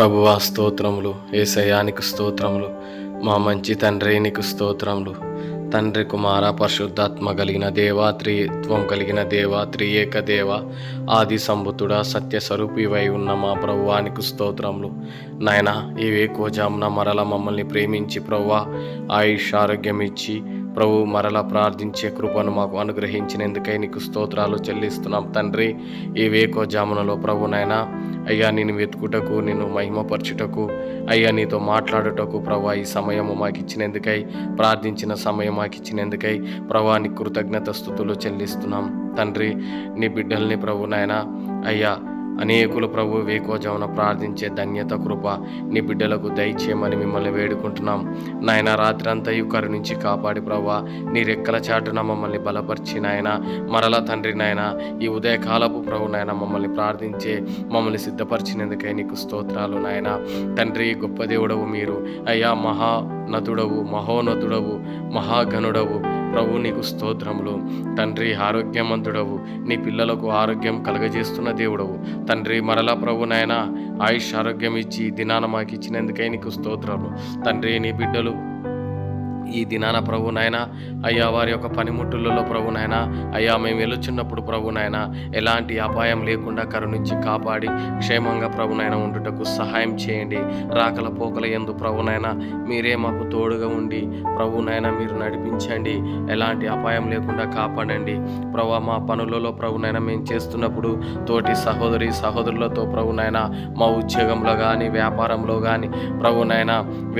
ప్రభువా స్తోత్రములు. ఏసయానికి స్తోత్రములు. మా మంచి తండ్రి నీకు స్తోత్రములు. తండ్రి కుమార పరిశుద్ధాత్మ కలిగిన దేవా త్రిత్వం కలిగిన దేవా త్రియేక దేవ ఆది సంబుతుడా సత్యస్వరూపివై ఉన్న మా ప్రభువానికి స్తోత్రములు. నాయన ఈ వేకోజామున మరల మమ్మల్ని ప్రేమించి ప్రభువా ఆయుష్ ఆరోగ్యం ఇచ్చి ప్రభు మరల ప్రార్థించే కృపను మాకు అనుగ్రహించినందుకై నీకు స్తోత్రాలు చెల్లిస్తున్నాం. తండ్రి ఈ వేకోజామునలో ప్రభునైనా అయ్యా నేను వెతుకుటకు నేను మహిమపరచుటకు అయ్యా నీతో మాట్లాడుటకు ప్రభా ఈ సమయము మాకు ఇచ్చినందుకై ప్రార్థించిన సమయం మాకు ఇచ్చినందుకై ప్రభా నీ కృతజ్ఞత స్థుతులు చెల్లిస్తున్నాం. తండ్రి నీ బిడ్డల్ని ప్రభు నాయన అయ్యా అనేకులు ప్రభు వేకోజామున ప్రార్థించే ధన్యత కృప నీ బిడ్డలకు దయచేయమని మిమ్మల్ని వేడుకుంటున్నాం. నాయన రాత్రంతయు కరుణించి కాపాడి ప్రభా నీ రెక్కల చాటున మమ్మల్ని బలపరిచి నాయన మరల తండ్రి నాయన ఈ ఉదయకాలపు ప్రభు నాయన మమ్మల్ని ప్రార్థించే మమ్మల్ని సిద్ధపరిచినందుకై నీకు స్తోత్రాలు నాయన. తండ్రి గొప్ప దేవుడవు మీరు. అయ్యా మహా నతుడవు మహోన్నతుడవు మహాగణుడవు ప్రభు నీకు స్తోత్రములు. తండ్రి ఆరోగ్యమంతుడవు. నీ పిల్లలకు ఆరోగ్యం కలగజేస్తున్న దేవుడవు. తండ్రి మరలా ప్రభు నాయన ఆయుష్ ఆరోగ్యం ఇచ్చి దినాన మాకు ఇచ్చినందుకై నీకు స్తోత్రము. తండ్రి నీ బిడ్డలు ఈ దినాన ప్రభు నాయన అయ్యా వారి యొక్క పనిముట్టులలో ప్రభు నాయన అయ్యా మేము వెళ్ళుచున్నప్పుడు ప్రభు నాయన ఎలాంటి అపాయం లేకుండా కరుణించి కాపాడి క్షేమంగా ప్రభు నాయన ఉండుటకు సహాయం చేయండి. రాకల పోకల ఎందు ప్రభు నాయన మీరే మాకు తోడుగా ఉండి ప్రభు నాయన మీరు నడిపించండి. ఎలాంటి అపాయం లేకుండా కాపాడండి. ప్రభు మా పనులలో ప్రభు నాయన మేము చేస్తున్నప్పుడు తోటి సహోదరి సహోదరులతో ప్రభు నాయన మా ఉద్యోగంలో కానీ వ్యాపారంలో కానీ ప్రభు నాయన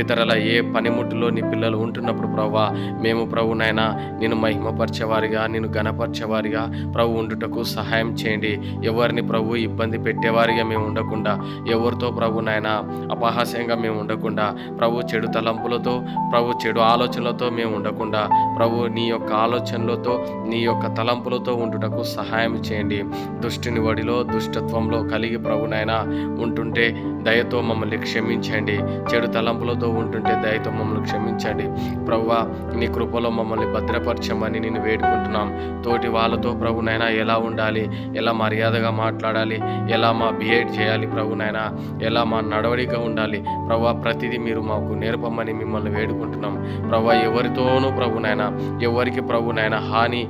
ఇతరుల ఏ పనిముట్టులో నీ పిల్లలు ఉంటున్నప్పుడు ప్రభా మేము ప్రభు నాయన నేను మహిమపరిచేవారిగా నేను గణపరిచేవారిగా ప్రభు ఉండుటకు సహాయం చేయండి. ఎవరిని ప్రభు ఇబ్బంది పెట్టేవారిగా మేము ఉండకుండా ఎవరితో ప్రభు నాయన అపహాస్యంగా మేము ఉండకుండా ప్రభు చెడు తలంపులతో ప్రభు చెడు ఆలోచనలతో మేము ఉండకుండా ప్రభు నీ యొక్క ఆలోచనలతో నీ యొక్క తలంపులతో ఉండుటకు సహాయం చేయండి. దుష్టుని వడిలో దుష్టత్వంలో కలిగి ప్రభునైనా ఉంటుంటే దయతో మమ్మల్ని క్షమించండి. చెడు తలంపులతో ఉంటుంటే దయతో మమ్మల్ని క్షమించండి. ప్రవ్వా నీ కృపలో మమ్మల్ని భద్రపరచమని నేను వేడుకుంటున్నాం. తోటి వాళ్ళతో ప్రభునైనా ఎలా ఉండాలి? ఎలా మర్యాదగా మాట్లాడాలి? ఎలా మా బిహేవ్ చేయాలి ప్రభునైనా ఎలా మా నడవడిక ఉండాలి? ప్రవ్వా ప్రతిదీ మీరు మాకు నేర్పమని మిమ్మల్ని వేడుకుంటున్నాం. ప్రవ్వా ఎవరితోనూ ప్రభునైనా ఎవరికి ప్రభునైనా హాని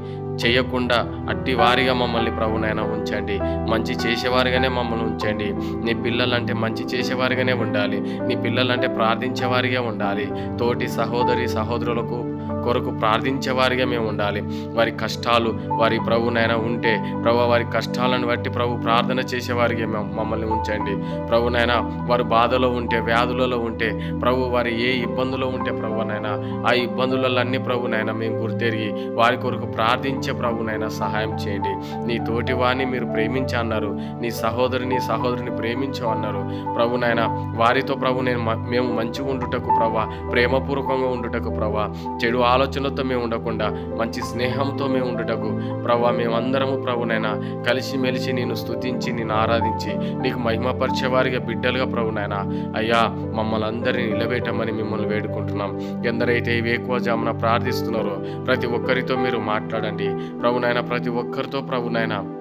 చేయకుండా అట్టి వారిగా మమ్మల్ని ప్రభునైనా ఉంచండి. మంచి చేసేవారిగానే మమ్మల్ని ఉంచండి. నీ పిల్లలంటే మంచి చేసేవారిగానే ఉండాలి. నీ పిల్లలంటే ప్రార్థించేవారిగా ఉండాలి. తోటి సహోదరి సహోదరులకు కొరకు ప్రార్థించేవారిగా మేము ఉండాలి. వారి కష్టాలు వారి ప్రభునైనా ఉంటే ప్రభు వారి కష్టాలను బట్టి ప్రభు ప్రార్థన చేసేవారిగా మేము మమ్మల్ని ఉంచండి. ప్రభునైనా వారు బాధలో ఉంటే వ్యాధులలో ఉంటే ప్రభు వారి ఏ ఇబ్బందులో ఉంటే ప్రభునైనా ఆ ఇబ్బందులన్నీ ప్రభునైనా మేము గుర్తెరిగి వారి కొరకు ప్రార్థించే ప్రభునైనా సహాయం చేయండి. నీ తోటి వారిని మీరు ప్రేమించి అన్నారు. నీ సహోదరిని సహోదరుని ప్రేమించు అన్నారు. ప్రభునైనా వారితో ప్రభు నేను మ- మేము మంచిగా ఉండుటకు ప్రభా ప్రేమపూర్వకంగా ఉండుటకు ప్రభా చెడు ఆలోచనలతో మేము ఉండకుండా మంచి స్నేహంతో మేము ఉండుటకు ప్రభా మేమందరము ప్రభునైనా కలిసిమెలిసి నేను స్తుతించి నేను ఆరాధించి నీకు మహిమపరిచేవారిగా బిడ్డలుగా ప్రభునైనా అయ్యా మమ్మల్ని అందరినీ నిలబెట్టమని మిమ్మల్ని వేడుకుంటున్నాం. ఎందరైతే ఈ వేకువజామున ప్రార్థిస్తున్నారో ప్రతి ఒక్కరితో మీరు మాట్లాడండి. ప్రభునైనా ప్రతి ఒక్కరితో ప్రభునైనా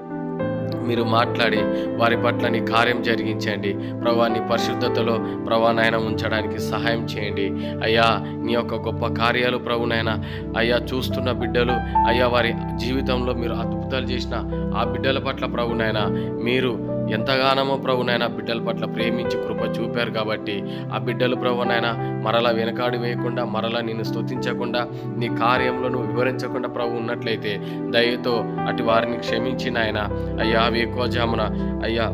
మీరు మాట్లాడి వారి పట్ల నీ కార్యం జరిగించండి. ప్రభా నీ పరిశుద్ధతలో ప్రభా ఉంచడానికి సహాయం చేయండి. అయ్యా నీ యొక్క గొప్ప కార్యాలు ప్రభునైనా అయ్యా చూస్తున్న బిడ్డలు అయ్యా వారి జీవితంలో మీరు అద్భుతాలు చేసిన ఆ బిడ్డల పట్ల ప్రభునైనా మీరు ఎంతగానో ప్రభునైనా బిడ్డల పట్ల ప్రేమించి కృప చూపారు కాబట్టి ఆ బిడ్డలు ప్రభునైనా మరలా వెనకాడి వేయకుండా మరలా నిన్ను స్తుతించకుండా నీ కార్యంలో నువ్వు వివరించకుండా ప్రభు ఉన్నట్లయితే దయతో అటు వారిని క్షమించిన ఆయన అయ్యా వేకోజామున అయ్యా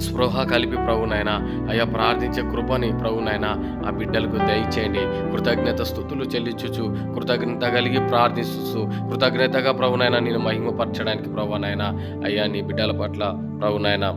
స్పృహ కలిపి ప్రభునైనా అయ్యా ప్రార్థించే కృపని ప్రభునైనా ఆ బిడ్డలకు దయచేయండి. కృతజ్ఞత స్థుతులు చెల్లించుచు కృతజ్ఞత కలిగి ప్రార్థిస్తూ కృతజ్ఞతగా ప్రభునైనా నేను మహిమపరచడానికి ప్రభునైనా అయ్యా నీ బిడ్డల పట్ల ప్రభునైనా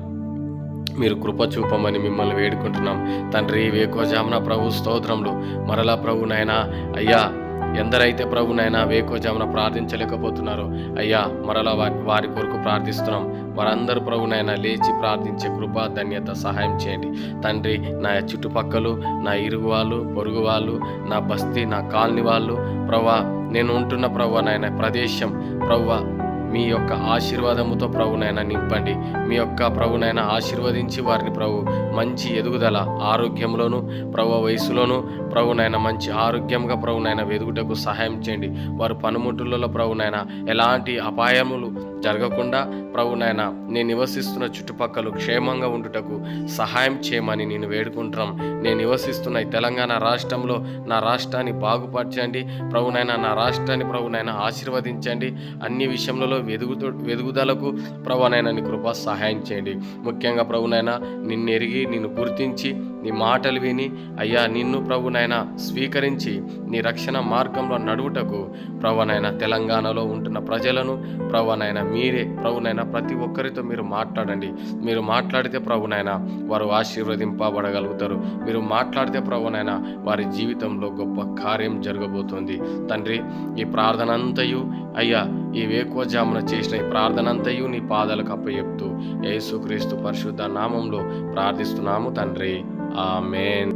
మీరు కృప చూపమని మిమ్మల్ని వేడుకుంటున్నాం. తండ్రి వేకోజామున ప్రభు స్తోత్రములు. మరలా ప్రభునైనా అయ్యా ఎందరైతే ప్రభునైనా వేకోజామున ప్రార్థించలేకపోతున్నారో అయ్యా మరలా వారి వారి కొరకు ప్రార్థిస్తున్నాం. వారందరూ ప్రభునైనా లేచి ప్రార్థించే కృప ధన్యత సహాయం చేయండి. తండ్రి నా చుట్టుపక్కలు నా ఇరుగు వాళ్ళు పొరుగు వాళ్ళు నా బస్తీ నా కాలనీ వాళ్ళు ప్రభా నేను ఉంటున్న ప్రభు నాయన ప్రదేశం ప్రవ్వ మీ యొక్క ఆశీర్వాదముతో ప్రభునైనా నింపండి. మీ యొక్క ప్రభునైనా ఆశీర్వదించి వారిని ప్రభు మంచి ఎదుగుదల ఆరోగ్యంలోను ప్రభు వయసులోను ప్రభునైనా మంచి ఆరోగ్యంగా ప్రభునైనా వెదుగుటకు సహాయం చేయండి. వారు పనుముట్టులలో ప్రభునైనా ఎలాంటి అపాయములు జరగకుండా ప్రభునైనా నేను నివసిస్తున్న చుట్టుపక్కల క్షేమంగా ఉండుటకు సహాయం చేయమని నేను వేడుకుంటున్నాం. నేను నివసిస్తున్న ఈ తెలంగాణ రాష్ట్రంలో నా రాష్ట్రాన్ని బాగుపరచండి. ప్రభునైనా నా రాష్ట్రాన్ని ప్రభునైనా ఆశీర్వదించండి. అన్ని విషయంలో వెదుగుతూ వెదుగుదలకు ప్రభునైనా నీ కృప సహాయం చేయండి. ముఖ్యంగా ప్రభునైనా నిన్ను ఎరిగి నిన్ను గుర్తించి నీ మాటలు విని అయ్యా నిన్ను ప్రభునైనా స్వీకరించి నీ రక్షణ మార్గంలో నడువుటకు ప్రభునైనా తెలంగాణలో ఉంటున్న ప్రజలను ప్రభునైనా మీరే ప్రభునైనా ప్రతి ఒక్కరితో మీరు మాట్లాడండి. మీరు మాట్లాడితే ప్రభునైనా వారు ఆశీర్వదింపబడగలుగుతారు. మీరు మాట్లాడితే ప్రభునైనా వారి జీవితంలో గొప్ప కార్యం జరగబోతుంది. తండ్రి ఈ ప్రార్థన అంతయు అయ్యా ఈ వేకువజామున చేసిన ఈ ప్రార్థన అంతయు నీ పాదాలకు అప్పచెప్తూ యేసుక్రీస్తు పరిశుద్ధ నామంలో ప్రార్థిస్తున్నాము తండ్రి. Amen.